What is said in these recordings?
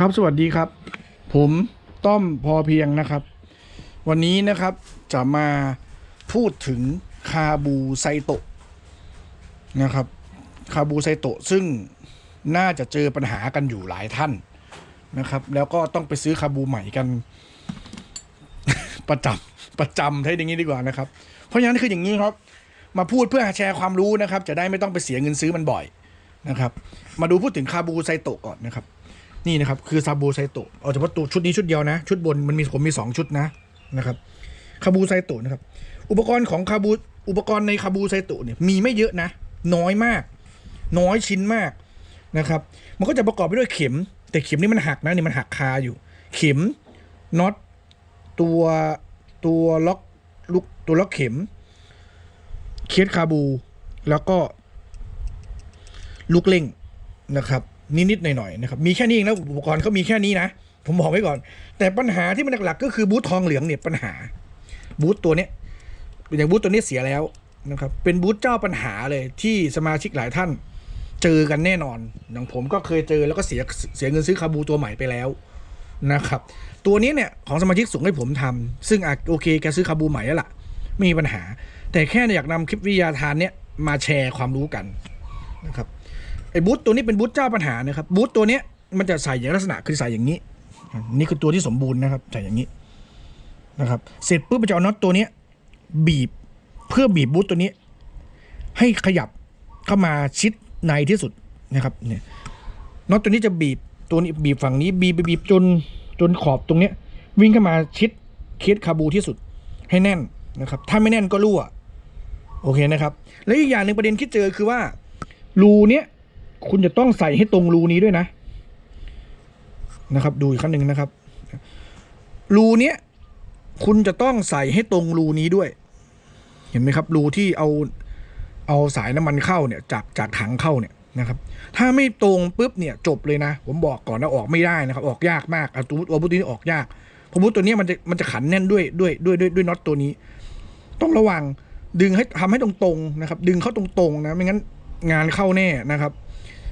ครับสวัสดีครับ ผมต้อมพอเพียงนะครับ วันนี้นะครับจะมาพูดถึงคาบูไซโตะนะครับคาบูไซโตะซึ่งน่าจะเจอปัญหากันอยู่หลายท่านนะครับ แล้วก็ต้องไปซื้อคาบูใหม่กัน ประจำประจำให้อย่างนี้ดีกว่านะครับ เพราะฉะนั้นคืออย่างนี้ครับ มาพูดเพื่อแชร์ความรู้นะครับ จะได้ไม่ต้องไปเสียเงินซื้อมันบ่อยนะครับ มาดูพูดถึงคาบูไซโตะก่อนนะครับ นี่นะครับ คือซาบูไซโตะเอาเฉพาะตัวชุดนี้ชุดเดียวนะ ชุดบนมันมีผมมีสองชุดนะนะครับคาบูไซโตะนะครับ อุปกรณ์ของคาบูอุปกรณ์ในคาบูไซโตะเนี่ยมีไม่เยอะนะ น้อยมาก น้อยชิ้นมากนะครับ มันก็จะประกอบไปด้วยเข็ม แต่เข็มนี่มันหักนะนี่มันหักคาอยู่ เข็มน็อตตัวตัวล็อกลูกตัวล็อกเข็ม เคสคาบู แล้วก็ลูกเล่งนะครับ นิดๆหน่อยๆนะครับมีแค่นี้เองนะอุปกรณ์เขามีแค่นี้นะผมบอกไว้ก่อน แต่ปัญหาที่มันหลักๆก็คือบูททองเหลืองเนี่ยปัญหา บูทตัวเนี้ยอย่างบูทตัวนี้เสียแล้วนะครับเป็นบูทเจ้าปัญหาเลยที่สมาชิกหลายท่านเจอกันแน่นอน อย่างผมก็เคยเจอแล้วก็เสียเสียเงินซื้อคาบูตัวใหม่ไปแล้วนะครับ ตัวนี้เนี่ยของสมาชิกส่งให้ผมทำซึ่งอะโอเคแกซื้อคาบูใหม่แล้วล่ะ ไม่มีปัญหา แต่แค่อยากนำคลิปวิทยาทานเนี่ยมาแชร์ความรู้กันนะครับ ไอ้บูทตัวนี้เป็นบูทเจ้าปัญหานะครับบูทตัวเนี้ยมันจะใส่อย่างลักษณะคือใส่อย่างนี้ นี่คือตัวที่สมบูรณ์นะครับใส่อย่างนี้นะครับ เสร็จปุ๊บมันจะเอาน็อตตัวเนี้ยบีบเพื่อบีบบูทตัวนี้ ให้ขยับเข้ามาชิดในที่สุดนะครับเนี่ยน็อตตัวนี้จะบีบตัวนี้บีบฝั่งนี้บีบบีบจนจนขอบตรงเนี้ย วิ่งเข้ามาชิดเคสคาบูที่สุดให้แน่นนะครับ ถ้าไม่แน่นก็รั่ว โอเคนะครับ แล้วอีกอย่างหนึ่งประเด็นที่เจอคือว่ารูเนี้ย คุณจะต้องใส่ให้ตรงรูนี้ด้วยนะ นะครับ ดูอีกขั้นหนึ่งนะครับ รูเนี้ยคุณจะต้องใส่ให้ตรงรูนี้ด้วย เห็นไหมครับ รูที่เอาเอาสายน้ำมันเข้าเนี่ย จากจากถังเข้าเนี่ยนะครับ ถ้าไม่ตรงปุ๊บเนี่ยจบเลยนะ ผมบอกก่อนนะออกไม่ได้นะครับ ออกยากมากอาตัวตัวตัวนี้ออกยากเพราะตัวนี้มันจะมันจะขันแน่นด้วยด้วยด้วยด้วยด้วยน็อตตัวนี้ ต้องระวังดึงให้ทำให้ตรงๆนะครับ ดึงเข้าตรงๆนะไม่งั้นงานเข้าแน่นะครับ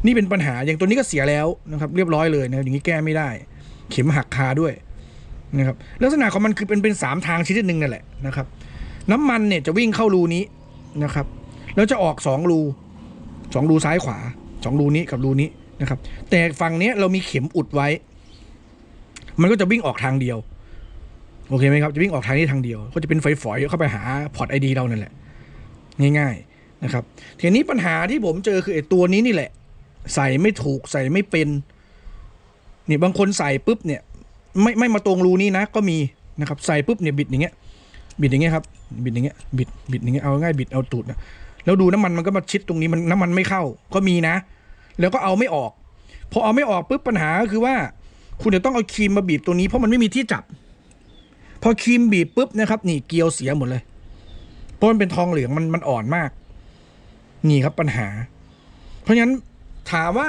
นี่เป็นปัญหาอย่างตัวนี้ก็เสียแล้วนะครับ เรียบร้อยเลยนะครับอย่างนี้แก้ไม่ได้ เข็มหักคาด้วยนะครับลักษณะของมันคือเป็นเป็นสามทางชนิดหนึ่งนั่นแหละนะครับ น้ำมันเนี่ยจะวิ่งเข้ารูนี้นะครับ แล้วจะออกสองรูสองรูซ้ายขวาสองรูนี้กับรูนี้นะครับ แต่ฝั่งนี้เรามีเข็มอุดไว้ มันก็จะวิ่งออกทางเดียวโอเคไหมครับจะวิ่งออกทางนี้ทางเดียว ก็จะเป็นฝอยเข้าไปหาพอร์ตไอดีเรานั่นแหละ ง่ายๆนะครับทีนี้ปัญหาที่ผมเจอคือไอ้ตัวนี้นี่แหละ ใส่ไม่ถูกใส่ไม่เป็นนี่บางคนใส่ปุ๊บเนี่ยไม่ไม่มาตรงรูนี้นะก็มีนะครับใส่ปุ๊บเนี่ยบิดอย่างเงี้ยบิดอย่างเงี้ยครับบิดอย่างเงี้ยบิดบิดอย่างเงี้ยเอาง่ายบิดเอาตูดนะแล้วดูน้ำมันมันก็มาชิดตรงนี้มันน้ำมันไม่เข้าก็มีนะ แล้วก็เอาไม่ออกพอเอาไม่ออกปุ๊บปัญหาก็คือว่า คุณจะต้องเอาครีมมาบีบตัวนี้เพราะมันไม่มีที่จับ พอครีมบีบปุ๊บนะครับ นี่เกลียวเสียหมดเลยเพราะมันเป็นทองเหลืองมันมันอ่อนมาก นี่ครับปัญหา เพราะฉะนั้น ถามว่า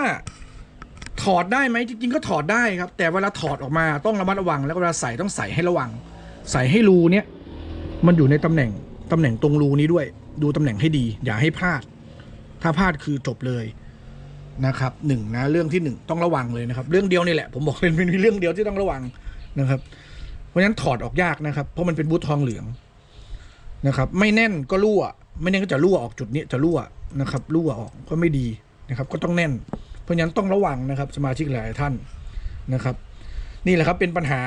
ถอดได้ไหมจริงๆก็ถอดได้ครับ แต่เวลาถอดออกมาต้องระมัดระวัง แล้วเวลาใส่ต้องใส่ให้ระวัง ใส่ให้รูเนี้ยมันอยู่ในตำแหน่งตำแหน่งตรงรูนี้ด้วย ดูตำแหน่งให้ดี อย่าให้พลาด ถ้าพลาดคือจบเลยนะครับหนึ่งนะเรื่องที่หนึ่งต้องระวังเลยนะครับ เรื่องเดียวนี่แหละผมบอกเป็นเรื่องเดียวที่ต้องระวังนะครับ เพราะฉะนั้นถอดออกยากนะครับ เพราะมันเป็นบูททองเหลืองนะครับ ไม่แน่นก็รั่ว ไม่แน่นก็จะรั่วออกจุดนี้จะรั่วนะครับ รั่วออกก็ไม่ดี นะครับก็ต้องแน่น เพราะฉะนั้นต้องระวังนะครับสมาชิกหลายท่านนะครับ นี่แหละครับเป็นปัญหา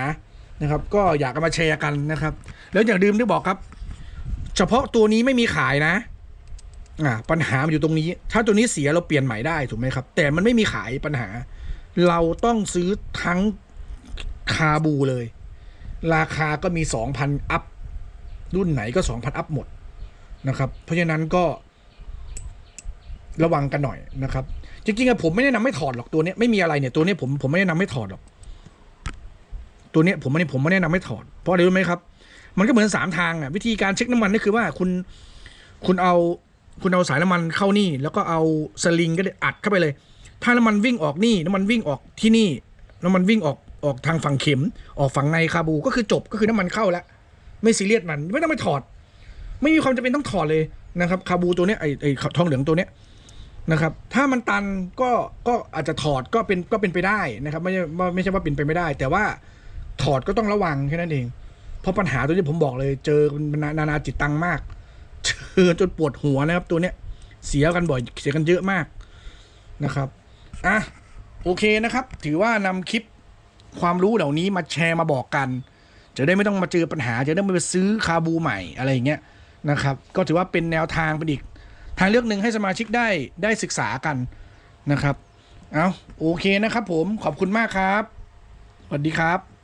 นะครับ ก็อยากมาแชร์กันนะครับ แล้วอย่าลืมที่บอกครับ เฉพาะตัวนี้ไม่มีขายนะอ่าปัญหามันอยู่ตรงนี้ ถ้าตัวนี้เสียเราเปลี่ยนใหม่ได้ถูกไหมครับ แต่มันไม่มีขายปัญหา เราต้องซื้อทั้งคาบูเลย ราคาก็มีสองพันอัพ รุ่นไหนก็สองพันอัพหมดนะครับ เพราะฉะนั้นก็ ระวังกันหน่อยนะครับ จริงๆอะผมไม่แนะนำให้ถอดหรอกตัวนี้ไม่มีอะไรเนี่ยตัวนี้ผมผมไม่แนะนำให้ถอดหรอก ตัวนี้ผมไม่ผมไม่แนะนำให้ถอด เพราะอะไรรู้ไหมครับ มันก็เหมือนสามทางอะวิธีการเช็คน้ำมันก็คือว่าคุณคุณเอาคุณเอาสายน้ำมันเข้านี่ แล้วก็เอาสลิงก็ได้อัดเข้าไปเลย ถ้าน้ำมันวิ่งออกนี่น้ำมันวิ่งออกที่นี่น้ำมันวิ่งออกออกทางฝั่งเข็ม ออกฝั่งในคาบูก็คือจบก็คือน้ำมันเข้าแล้วไม่ซีเรียสมันไม่ต้องไปถอด ไม่มีความจำเป็นต้องถอดเลยนะครับ คาบูตัวเนี้ยไอไอทองเหลืองตัวเนี้ย นะครับ ถ้ามันตันก็ก็อาจจะถอดก็เป็นก็เป็นไปได้นะครับ ไม่ใช่ว่าไม่ใช่ว่าเป็นไปไม่ได้ แต่ว่าถอดก็ต้องระวังแค่นั้นเอง เพราะปัญหาตัวนี้ผมบอกเลย เจอมันนานาจิตตังมากเจอจนปวดหัวนะครับ ตัวเนี้ยเสียกันบ่อยเสียกันเยอะมากนะครับอะโอเคนะครับ ถือว่านำคลิปความรู้เหล่านี้มาแชร์มาบอกกัน จะได้ไม่ต้องมาเจอปัญหา จะได้ไม่ไปซื้อคาบูใหม่อะไรอย่างเงี้ยนะครับ ก็ถือว่าเป็นแนวทางเป็นอีก ทางเลือกหนึ่งให้สมาชิกได้ได้ศึกษากันนะครับ เอาโอเคนะครับผมขอบคุณมากครับสวัสดีครับ